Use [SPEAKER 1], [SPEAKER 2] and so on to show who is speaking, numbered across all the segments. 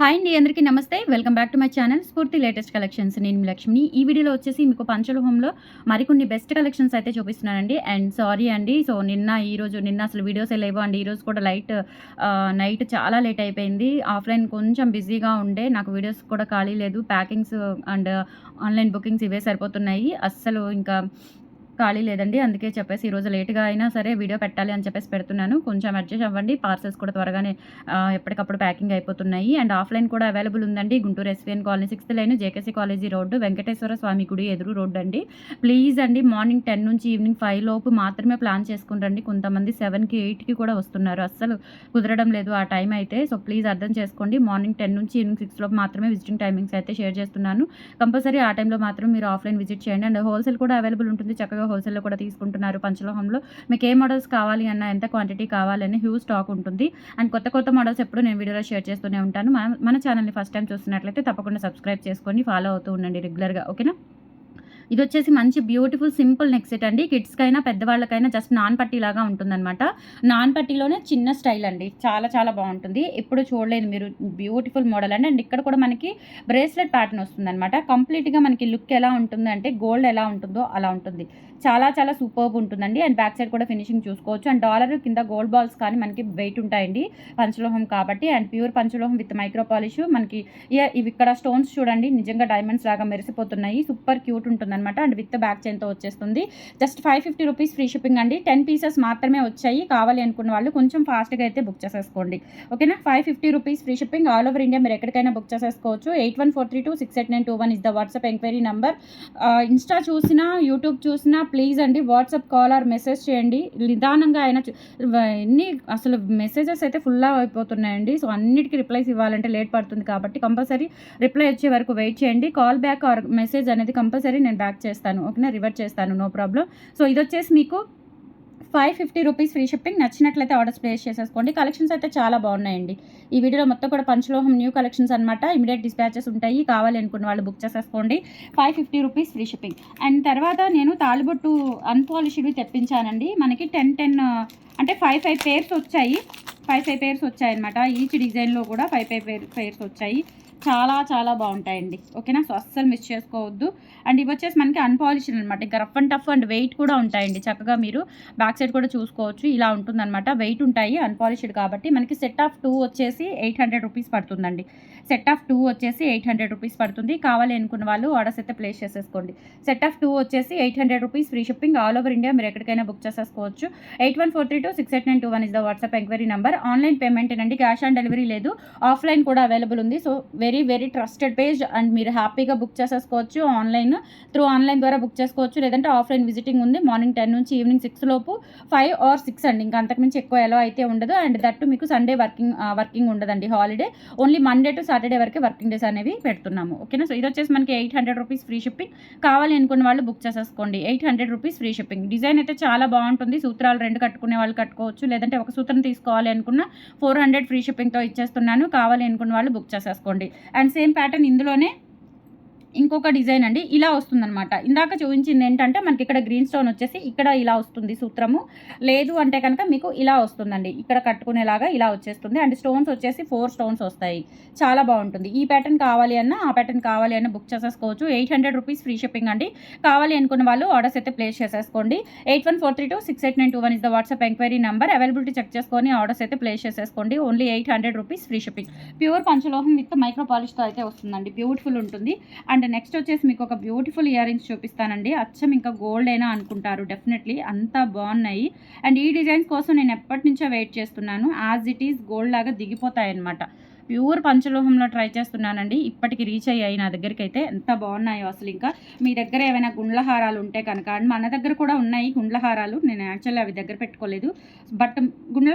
[SPEAKER 1] Hi అండి అందరికీ నమస్తే. Welcome back to my channel Spoorthi latest collections నేను మీ లక్ష్మిని. ఈ వీడియోలో వచ్చేసి మీకు పంచలోహంలో మరికొన్ని బెస్ట్ కలెక్షన్స్ అయితే చూపిస్తున్నానండి. అండ్ సారీ అండి సో నిన్న ఈరోజు నిన్న అసలు వీడియోస్ లేవు అండి. ఈరోజు కూడా లైట్ నైట్ చాలా లేట్ అయిపోయింది. ఆఫ్లైన్ కొంచెం బిజీగా ఉండే నాకు వీడియోస్ కూడా ఖాళీ లేదు. ప్యాకింగ్స్ అండ్ ఆన్లైన్ బుకింగ్స్ ఇవే సరిపోతున్నాయి. అస్సలు ఇంకా ఖాళీ లేదండి. అందుకే చెప్పేసి ఈరోజు లేట్గా అయినా సరే వీడియో పెట్టాలి అని చెప్పేసి పెడుతున్నాను. కొంచెం అడ్జస్ట్ అవ్వండి. పార్సల్స్ కూడా త్వరగానే ఎప్పటికప్పుడు ప్యాకింగ్ అయిపోతున్నాయి. అండ్ ఆఫ్లైన్ కూడా అవైలబుల్ ఉందండి. Guntur SVN colony sixth line JKC college road Venkateswara Swamy గుడి ఎదురు రోడ్డు అండి. ప్లీజ్ అండి మార్నింగ్ టెన్ నుంచి ఈవినింగ్ ఫైవ్ లోపు మాత్రమే ప్లాన్ చేసుకుంటారండి కొంతమంది సెవెన్కి ఎయిట్కి కూడా వస్తున్నారు. అస్సలు కుదరడం లేదు ఆ టైం అయితే. సో ప్లీజ్ అర్థం చేసుకోండి. మార్నింగ్ టెన్ నుంచి ఈవినింగ్ సిక్స్ లోపు మాత్రమే విజిటింగ్ టైమింగ్స్ అయితే షేర్ చేస్తున్నాను. కంపల్సరీ ఆ టైంలో మాత్రం మీరు ఆఫ్లైన్ విజిట్ చేయండి. అండ్ హోల్సేల్ కూడా అవైలబుల్ ఉంటుంది. చక్కగా హోల్సేల్లో కూడా తీసుకుంటున్నారు పంచలోహంలో మీకు ఏ మోడల్స్ కావాలి అన్న ఎంత క్వాంటిటీ కావాలని హ్యూజ్ స్టాక్ ఉంటుంది. అండ్ కొత్త కొత్త మోడల్స్ ఎప్పుడు నేను వీడియోలో షేర్ చేస్తూనే ఉంటాను. మన మన ఛానల్ని ఫస్ట్ టైం చూస్తున్నట్లయితే తప్పకుండా సబ్స్క్రైబ్ చేసుకొని ఫాలో అవుతూ ఉండండి రెగ్యులర్గా. ఓకేనా? ఇది వచ్చేసి మంచి బ్యూటిఫుల్ సింపుల్ నెక్ సెట్ అండి. కిడ్స్కైనా పెద్దవాళ్ళకైనా జస్ట్ నాన్ పట్టీ లాగా ఉంటుందన్నమాట. నాన్ పట్టీలోనే చిన్న స్టైల్ అండి. చాలా చాలా బాగుంటుంది. ఎప్పుడు చూడలేదు మీరు. బ్యూటిఫుల్ మోడల్ అండి అండ్ ఇక్కడ కూడా మనకి బ్రేస్లెట్ ప్యాటర్న్ వస్తుందన్నమాట. కంప్లీట్గా మనకి లుక్ ఎలా ఉంటుంది అంటే గోల్డ్ ఎలా ఉంటుందో అలా ఉంటుంది. చాలా చాలా సూపర్బ్ ఉంటుందండి. అండ్ బ్యాక్ సైడ్ కూడా ఫినిషింగ్ చూసుకోవచ్చు. అండ్ డాలర్ కింద గోల్డ్ బాల్స్ కానీ మనకి వెయిట్ ఉంటాయండి. పంచలోహం కాబట్టి అండ్ ప్యూర్ పంచలోహం విత్ మైక్రో పాలిష్. మనకి ఇవి ఇక్కడ స్టోన్స్ చూడండి. నిజంగా డైమండ్స్ లాగా మెరిసిపోతున్నాయి. సూపర్ క్యూట్ ఉంటుంది అనమాట అండ్ విత్ బ్యాక్ చైన్తో వచ్చేస్తుంది. Just five fifty rupees free shipping అండి. టెన్ పీసెస్ మాత్రమే వచ్చాయి. కావాలి అనుకున్న వాళ్ళు కొంచెం ఫాస్ట్గా అయితే బుక్ చేసేసుకోండి. ఓకేనా? Five fifty rupees free shipping all over India మీరు ఎక్కడికైనా బుక్ చేసేసుకోవచ్చు. Eight one four three two six eight nine two one is the WhatsApp enquiry number. Insta చూసినా యూట్యూబ్ చూసినా ప్లీజ్ అండి వాట్సాప్ కాల్ ఆర్ మెసేజ్ చేయండి. నిదానంగా అయినా ఎన్ని అసలు మెసేజెస్ అయితే ఫుల్ అయిపోతున్నాయండి. సో అన్నిటికీ రిప్లైస్ ఇవ్వాలంటే లేట్ పడుతుంది కాబట్టి కంపల్సరీ రిప్లై వచ్చే వరకు వెయిట్ చేయండి. కాల్ బ్యాక్ ఆర్ మెసేజ్ అనేది కంపల్సరీ నేను బ్యాక్ చేస్తాను. ఓకేనా? రివర్ట్ చేస్తాను. No problem. సో ఇది వచ్చేసి మీకు five fifty rupees free shipping. నచ్చినట్లయితే ఆర్డర్స్ ప్లేస్ చేసేసుకోండి. కలెక్షన్స్ అయితే చాలా బాగున్నాయండి. ఈ వీడియోలో మొత్తం కూడా పంచలోహం న్యూ కలెక్షన్స్ అనమాట ఇమీడియట్ డిస్పాచెస్ ఉంటాయి. కావాలి అనుకున్న వాళ్ళు బుక్ చేసేసుకోండి. Five fifty rupees free shipping. And తర్వాత నేను తాలిబొట్టు అన్పాలిష్డ్వి తెప్పించానండి. మనకి టెన్ టెన్ అంటే ఫైవ్ ఫైవ్ పేర్స్ వచ్చాయి. ఫైవ్ ఫైవ్ పేర్స్ వచ్చాయి అనమాట ఈచ్ డిజైన్లో కూడా ఫైవ్ ఫైవ్ పేర్ పేర్స్ వచ్చాయి. చాలా చాలా బాగుంటాయండి. ఓకేనా? సో అస్సలు మిస్ చేసుకోవద్దు. అండ్ ఇవి వచ్చేసి మనకి అన్పాలిష్డ్ అనమాట ఇంకా rough and tough and weight కూడా ఉంటాయండి. చక్కగా మీరు బ్యాక్ సైడ్ కూడా చూసుకోవచ్చు. ఇలా ఉంటుందన్నమాట. వెయిట్ ఉంటాయి అన్పాలిష్డ్ కాబట్టి. మనకి సెట్ ఆఫ్ టూ వచ్చేసి ఎయిట్ హండ్రెడ్ రూపీస్ పడుతుందండి. సెట్ ఆఫ్ టూ వచ్చేసి ఎయిట్ హండ్రెడ్ రూపీస్ పడుతుంది. కావాలి అనుకున్న వాళ్ళు ఆర్డర్స్ అయితే ప్లేస్ చేసేసుకోండి. సెట్ ఆఫ్ టూ వచ్చేసి eight hundred rupees free shipping all over India మీరు ఎక్కడికైనా బుక్ చేసేసుకోవచ్చు. Eight one four three two six eight nine two one is the WhatsApp enquiry number. Online payment అండి cash on delivery లేదు. Offline కూడా available ఉంది. So very very trusted page and మీరు హ్యాపీగా book చేసేసుకోవచ్చు ఆన్లైన్. త్రూ ఆన్లైన్ ద్వారా book చేసుకోవచ్చు. లేదంటే ఆఫ్లైన్ విజిటింగ్ ఉంది. మార్నింగ్ టెన్ నుంచి ఈవినింగ్ సిక్స్ లోపు ఫైవ్ ఆర్ సిక్స్ అండి. ఇంకా అంతకుమించి ఎక్కువ ఎలా అయితే ఉండదు. అండ్ దట్టు మీకు సండే వర్కింగ్ వర్కింగ్ ఉండదండి. Holiday. Only Monday to Saturday వరకే వర్కింగ్ డేస్ అనేవి పెడుతున్నాము. ఓకేనా? సో ఇది వచ్చేసి మనకి eight hundred rupees free shipping. కావాలి అనుకున్న వాళ్ళు బుక్ చేసేసుకోండి. Eight hundred rupees free shipping. Design అయితే చాలా బాగుంటుంది. సూత్రాలు రెండు కట్టుకునే వాళ్ళు కట్టుకోవచ్చు. లేదంటే ఒక సూత్రం తీసుకోవాలి అనుకున్న ఫోర్ హండ్రెడ్ ఫ్రీ షిప్పింగ్తో ఇచ్చేస్తున్నాను. కావాలి అనుకున్న వాళ్ళు బుక్ చేసేసుకోండి. అండ్ సేమ్ ప్యాటర్న్ ఇందులోనే ఇంకొక డిజైన్ అండి ఇలా వస్తుందన్నమాట. ఇందాక చూపించింది ఏంటంటే మనకి ఇక్కడ గ్రీన్ స్టోన్ వచ్చేసి ఇక్కడ ఇలా వస్తుంది సూత్రము. లేదు అంటే కనుక మీకు ఇలా వస్తుందండి. ఇక్కడ కట్టుకునేలాగా ఇలా వచ్చేస్తుంది. అండ్ స్టోన్స్ వచ్చేసి ఫోర్ స్టోన్స్ వస్తాయి. చాలా బాగుంటుంది. ఈ ప్యాటర్న్ కావాలి అన్న ఆ ప్యాటర్న్ కావాలి అన్న బుక్ చేసేసుకోవచ్చు. Eight hundred rupees free shipping అండి. కావాలి అనుకున్న వాళ్ళు ఆర్డర్స్ అయితే ప్లేస్ చేసేసుకోండి. Eight one four three two six eight nine two one is the WhatsApp enquiry number availability check చేసుకొని ఆర్డర్స్ అయితే ప్లేస్ చేసేసుకోండి. Only eight hundred rupees free shipping pure పంచలోహం with micro పాలిష్తో అయితే వస్తుందండి. బ్యూటిఫుల్ ఉంటుంది. And and next వచ్చేసి మీకు ఒక బ్యూటిఫుల్ ఇయర్ రింగ్స్ చూపిస్తానండి. అచ్చం ఇంకా గోల్డ్ అయినా అనుకుంటారు. డెఫినెట్లీ అంతా బాగున్నాయి. అండ్ ఈ డిజైన్స్ కోసం నేను ఎప్పటి నుంచో వెయిట్ చేస్తున్నాను. యాజ్ ఇట్ ఈస్ గోల్డ్ లాగా దిగిపోతాయి అనమాట ప్యూర్ పంచలోహంలో ట్రై చేస్తున్నానండి. ఇప్పటికి రీచ్ అయ్యాయి నా దగ్గరికి అయితే ఎంత బాగున్నాయో అసలు ఇంకా. మీ దగ్గర ఏమైనా గుండ్లహారాలు ఉంటే కనుక అండ్ మన దగ్గర కూడా ఉన్నాయి గుండ్లహారాలు. నేను యాక్చువల్లీ అవి దగ్గర పెట్టుకోలేదు. బట్ గుండ్ల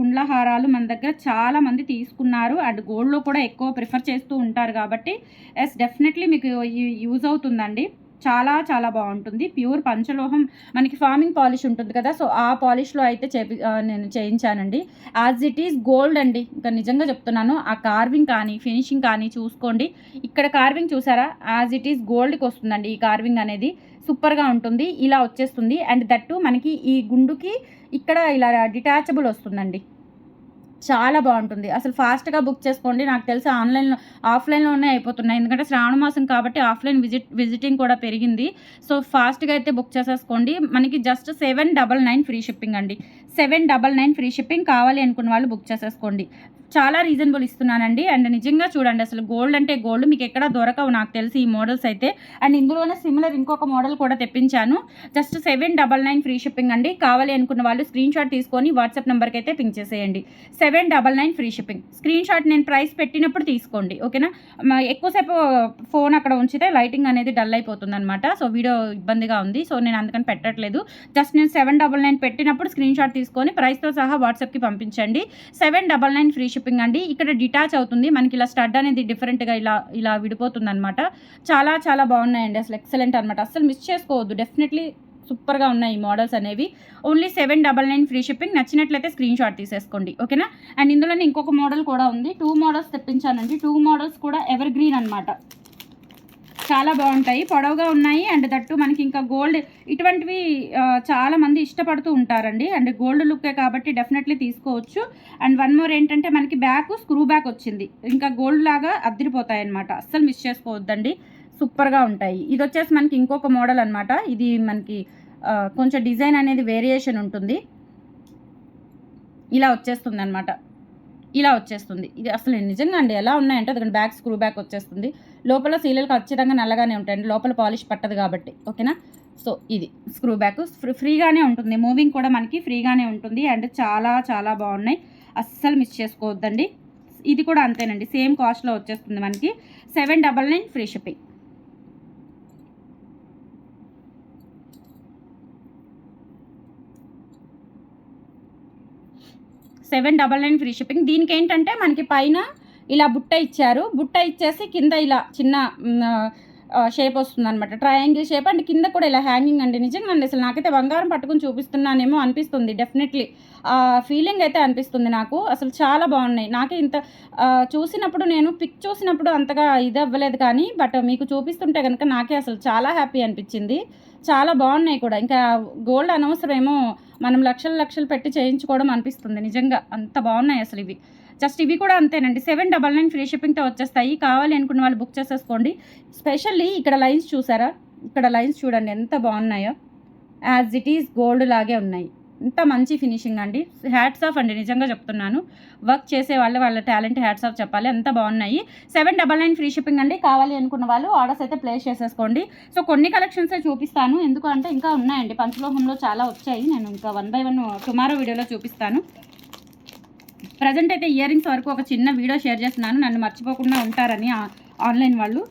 [SPEAKER 1] గుండ్లహారాలు మన దగ్గర చాలా మంది తీసుకున్నారు. అండ్ గోల్డ్లో కూడా ఎక్కువ ప్రిఫర్ చేస్తూ ఉంటారు కాబట్టి ఎస్ డెఫినెట్లీ మీకు యూజ్ అవుతుందండి. చాలా చాలా బాగుంటుంది. ప్యూర్ పంచలోహం మనకి ఫార్మింగ్ పాలిష్ ఉంటుంది కదా సో ఆ పాలిష్లో అయితే చేపి నేను చేయించానండి. యాజ్ ఇట్ ఈస్ గోల్డ్ అండి ఇంకా నిజంగా చెప్తున్నాను. ఆ కార్వింగ్ కానీ ఫినిషింగ్ కానీ చూసుకోండి. ఇక్కడ కార్వింగ్ చూసారా? యాజ్ ఇట్ ఈస్ గోల్డ్కి వస్తుందండి ఈ కార్వింగ్ అనేది. సూపర్గా ఉంటుంది ఇలా వచ్చేస్తుంది. అండ్ దట్టు మనకి ఈ గుండుకి ఇక్కడ ఇలా డిటాచబుల్ వస్తుందండి. చాలా బాగుంటుంది. అసలు ఫాస్ట్గా బుక్ చేసుకోండి. నాకు తెలిసి ఆన్లైన్లో ఆఫ్లైన్లోనే అయిపోతున్నాయి. ఎందుకంటే శ్రావణ మాసం కాబట్టి ఆఫ్లైన్ విజిట్ విజిటింగ్ కూడా పెరిగింది. సో ఫాస్ట్గా అయితే బుక్ చేసేసుకోండి. మనకి just seven double nine free shipping అండి. Seven double nine free shipping కావాలి అనుకున్న వాళ్ళు బుక్ చేసేసుకోండి. చాలా రీజనబుల్ ఇస్తున్నానండి. అండ్ నిజంగా చూడండి అసలు గోల్డ్ అంటే గోల్డ్ మీకు ఎక్కడ దొరకవు నాకు తెలిసి ఈ మోడల్స్ అయితే. అండ్ ఇందులోనే సిమిలర్ ఇంకొక మోడల్ కూడా తెప్పించాను. Just seven double nine free shipping అండి. కావాలి అనుకున్న వాళ్ళు స్క్రీన్ షాట్ తీసుకొని వాట్సాప్ నెంబర్కి అయితే పింక్ చేసేయండి. Seven double nine free shipping screen shot నేను ప్రైస్ పెట్టినప్పుడు తీసుకోండి ఓకేనా ఎక్కువసేపు ఫోన్ అక్కడ ఉంచితే లైటింగ్ అనేది డల్ అయిపోతుంది అనమాట సో వీడియో ఇబ్బందిగా ఉంది. సో నేను అందుకని పెట్టట్లేదు. జస్ట్ నేను సెవెన్ డబల్ నైన్ పెట్టినప్పుడు స్క్రీన్ షాట్ తీసుకొని ప్రైస్తో సహా వాట్సాప్కి పంపించండి. Seven double nine free shipping అండి. ఇక్కడ డిటాచ్ అవుతుంది. మనకి ఇలా స్టడ్ అనేది డిఫరెంట్గా ఇలా ఇలా విడిపోతుంది అనమాట చాలా చాలా బాగున్నాయండి. అసలు ఎక్సలెంట్ అనమాట అసలు మిస్ చేసుకోవద్దు. డెఫినెట్లీ సూపర్గా ఉన్నాయి ఈ మోడల్స్ అనేవి. Only seven double nine free shipping నచ్చినట్లయితే స్క్రీన్ షాట్ తీసేసుకోండి. ఓకేనా అండ్ ఇందులోనే ఇంకొక మోడల్ కూడా ఉంది. టూ మోడల్స్ తెప్పించానండి. టూ మోడల్స్ కూడా ఎవర్ గ్రీన్ అనమాట చాలా బాగుంటాయి. పొడవుగా ఉన్నాయి. అండ్ దట్టు మనకి ఇంకా గోల్డ్ ఇటువంటివి చాలామంది ఇష్టపడుతూ ఉంటారండి. అండ్ గోల్డ్ లుక్కే కాబట్టి డెఫినెట్లీ తీసుకోవచ్చు. అండ్ వన్ మోర్ ఏంటంటే మనకి బ్యాక్ స్క్రూ బ్యాక్ వచ్చింది. ఇంకా గోల్డ్ లాగా అద్దరిపోతాయి అనమాట అస్సలు మిస్ చేసుకోవద్దండి. సూపర్గా ఉంటాయి. ఇది వచ్చేసి మనకి ఇంకొక మోడల్ అనమాట ఇది మనకి కొంచెం డిజైన్ అనేది వేరియేషన్ ఉంటుంది. ఇలా వచ్చేస్తుంది అనమాట ఇలా వచ్చేస్తుంది. ఇది అసలు నిజంగా అండి ఎలా ఉన్నాయంటే అది బ్యాక్ స్క్రూ బ్యాక్ వచ్చేస్తుంది. లోపల సీలలు ఖచ్చితంగా నల్లగానే ఉంటాయండి. లోపల పాలిష్ పట్టదు కాబట్టి. ఓకేనా? సో ఇది స్క్రూ బ్యాక్. ఫ్రీగానే ఉంటుంది. మూవింగ్ కూడా మనకి ఫ్రీగానే ఉంటుంది. అండ్ చాలా చాలా బాగున్నాయి. అస్సలు మిస్ చేసుకోవద్దండి. ఇది కూడా అంతేనండి. సేమ్ కాస్ట్లో వచ్చేస్తుంది మనకి. Seven double nine free shipping. Seven double nine free shipping దీనికి ఏంటంటే మనకి పైన ఇలా బుట్ట ఇచ్చారు. బుట్ట ఇచ్చేసి కింద ఇలా చిన్న షేప్ వస్తుంది అనమాట ట్రయాంగిల్ షేప్ అండ్ కింద కూడా ఇలా హ్యాంగింగ్ అండి. నిజంగా అండి అసలు నాకైతే బంగారం పట్టుకుని చూపిస్తున్నానేమో అనిపిస్తుంది డెఫినెట్లీ ఫీలింగ్ అయితే అనిపిస్తుంది నాకు. అసలు చాలా బాగున్నాయి. నాకే ఇంత చూసినప్పుడు నేను పిక్ చూసినప్పుడు అంతగా ఇది అవ్వలేదు కానీ బట్ మీకు చూపిస్తుంటే కనుక నాకే అసలు చాలా హ్యాపీ అనిపించింది. చాలా బాగున్నాయి కూడా. ఇంకా గోల్డ్ అనవసరమేమో మనం లక్షలు లక్షలు పెట్టి చేయించుకోవడం అనిపిస్తుంది. నిజంగా అంత బాగున్నాయి అసలు ఇవి. జస్ట్ ఇవి కూడా అంతేనండి. సెవెన్ డబల్ నైన్ ఫ్రీ షిప్పింగ్తో వచ్చేస్తాయి. కావాలి అనుకున్న వాళ్ళు బుక్ చేసేసుకోండి. స్పెషల్లీ ఇక్కడ లైన్స్ చూసారా? ఇక్కడ లైన్స్ చూడండి ఎంత బాగున్నాయో. యాజ్ ఇట్ ఈస్ గోల్డ్ లాగే ఉన్నాయి. ఇంత మంచి ఫినిషింగ్ అండి. హ్యాట్స్ ఆఫ్ అండి నిజంగా చెప్తున్నాను. వర్క్ చేసే వాళ్ళు వాళ్ళ టాలెంట్ హ్యాట్స్ ఆఫ్ చెప్పాలి. ఎంత బాగున్నాయి. Seven double nine free shipping అండి. కావాలి అనుకున్న వాళ్ళు ఆర్డర్స్ అయితే ప్లేస్ చేసేసుకోండి. సో కొన్ని కలెక్షన్సే చూపిస్తాను. ఎందుకంటే ఇంకా ఉన్నాయండి. పంచలోహంలో చాలా వచ్చాయి. నేను ఇంకా వన్ బై వన్ టుమారో వీడియోలో చూపిస్తాను. ప్రజెంట్ అయితే ఇయర్ రింగ్స్ వరకు ఒక చిన్న వీడియో షేర్ చేస్తున్నాను. నన్ను మర్చిపోకుండా ఉంటారని ఆన్లైన్ వాళ్ళు.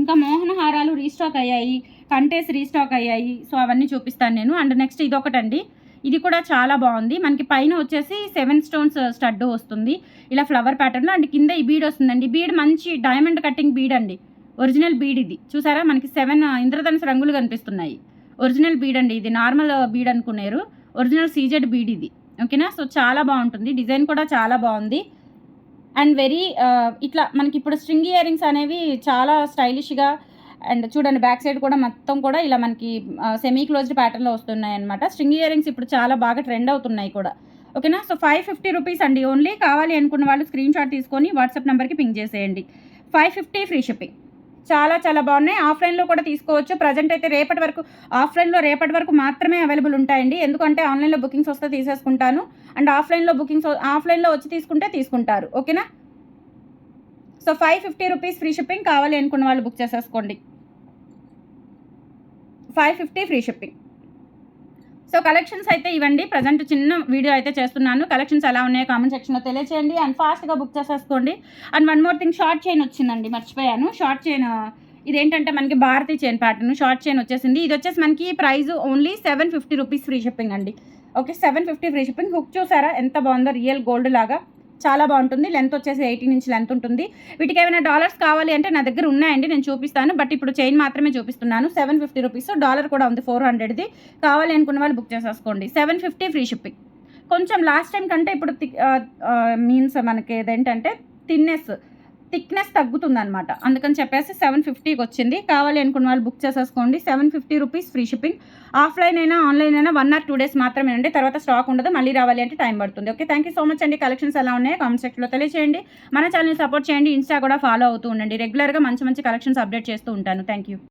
[SPEAKER 1] ఇంకా మోహన హారాలు రీస్టాక్ అయ్యాయి. కంటేస్ రీస్టాక్ అయ్యాయి. సో అవన్నీ చూపిస్తాను నేను. అండ్ నెక్స్ట్ ఇది ఒకటండి ఇది కూడా చాలా బాగుంది. మనకి పైన వచ్చేసి సెవెన్ స్టోన్స్ స్టడ్ వస్తుంది. ఇలా ఫ్లవర్ ప్యాటర్న్లో అండ్ కింద ఈ బీడ్ వస్తుందండి. బీడ్ మంచి డైమండ్ కటింగ్ బీడ్ అండి. ఒరిజినల్ బీడ్ ఇది. చూసారా? మనకి సెవెన్ ఇంద్రధనుసు రంగులు కనిపిస్తున్నాయి. ఒరిజినల్ బీడ్ అండి ఇది. నార్మల్ బీడ్ అనుకున్నారు. ఒరిజినల్ సీజెడ్ బీడ్ ఇది. ఓకేనా? సో చాలా బాగుంటుంది. డిజైన్ కూడా చాలా బాగుంది. అండ్ వెరీ ఇట్లా మనకి ఇప్పుడు స్ట్రింగ్ ఇయర్ రింగ్స్ అనేవి చాలా స్టైలిష్గా అండ్ చూడండి బ్యాక్ సైడ్ కూడా మొత్తం కూడా ఇలా మనకి సెమీ క్లోజ్డ్ ప్యాటర్న్లో వస్తున్నాయి అనమాట స్ట్రింగ్ ఇయర్ రింగ్స్ ఇప్పుడు చాలా బాగా ట్రెండ్ అవుతున్నాయి కూడా. ఓకేనా సో ఫైవ్ ఫిఫ్టీ రూపీస్ అండి. ఓన్లీ కావాలి అనుకున్న వాళ్ళు స్క్రీన్ షాట్ తీసుకొని వాట్సాప్ నెంబర్కి పింక్ చేసేయండి. ఫైవ్ ఫిఫ్టీ ఫ్రీ షిప్పింగ్ చాలా చాలా బాగున్నాయి. ఆఫ్లైన్లో కూడా తీసుకోవచ్చు. ప్రజెంట్ అయితే రేపటి వరకు ఆఫ్లైన్లో రేపటి వరకు మాత్రమే అవైలబుల్ ఉంటాయండి. ఎందుకంటే ఆన్లైన్లో బుకింగ్స్ వస్తే తీసేసుకుంటాను. అండ్ ఆఫ్లైన్లో బుకింగ్స్ ఆఫ్లైన్లో వచ్చి తీసుకుంటే తీసుకుంటారు. ఓకేనా so five fifty rupees free shipping కావాలి అనుకున్న వాళ్ళు బుక్ చేసేసుకోండి. Five fifty free shipping. So collections అయితే ఇవ్వండి. ప్రజెంట్ చిన్న వీడియో అయితే చేస్తున్నాను. కలెక్షన్స్ ఎలా ఉన్నాయో కామెంట్ సెక్షన్లో తెలియచేయండి. అండ్ ఫాస్ట్గా బుక్ చేసేసుకోండి. And one more thing short chain వచ్చిందండి. మర్చిపోయాను. షార్ట్ చైన్ uh, ఇదేంటంటే మనకి Bharati chain pattern short chain వచ్చేసింది. ఇది వచ్చేసి మనకి price only seven fifty rupees free shipping అండి. Okay seven fifty free shipping hook చూసారా? ఎంత బాగుందో? రియల్ గోల్డ్ లాగా. చాలా బాగుంటుంది. లెంత్ వచ్చేసి ఎయిటీన్ ఇంచ్ లెంత్ ఉంటుంది. వీటికి ఏమైనా డాలర్స్ కావాలి అంటే నా దగ్గర ఉన్నాయండి నేను చూపిస్తాను. బట్ ఇప్పుడు చైన్ మాత్రమే చూపిస్తున్నాను. సెవెన్ ఫిఫ్టీ రూపీస్ డాలర్ కూడా ఉంది ఫోర్ హండ్రెడ్ది కావాలి అనుకున్న వాళ్ళు బుక్ చేసేసుకోండి. సెవెన్ ఫిఫ్టీ ఫ్రీ షిప్పింగ్ కొంచెం లాస్ట్ టైం కంటే ఇప్పుడు మీన్స్ మనకి ఏదేంటంటే థిన్నెస్ థిక్నెస్ తగ్గుతుంది అనమాట అందుకని చెప్పేసి సెవెన్ ఫిఫ్టీకి వచ్చింది. కావాలి అనుకున్న వాళ్ళు బుక్ చేసేసుకోండి. Seven fifty rupees free shipping offline అయినా ఆన్లైన్ అయినా వన్ ఆర్ టూ డేస్ మాత్రమే అండి తర్వాత స్టాక్ ఉండదు. మళ్ళీ రావాలి అంటే టైం పడుతుంది. Okay thank you so much అండి. కలెక్షన్స్ ఎలా ఉన్నాయో కామెంట్ సెక్షన్లో తెలియజేయండి మన ఛానల్ సపోర్ట్ చేయండి. ఇన్స్టా కూడా ఫాలో అవుతూ ఉండండి. రెగ్యులర్గా మంచి మంచి కలెక్షన్స్ అప్డేట్ చేస్తూ ఉంటాను. Thank you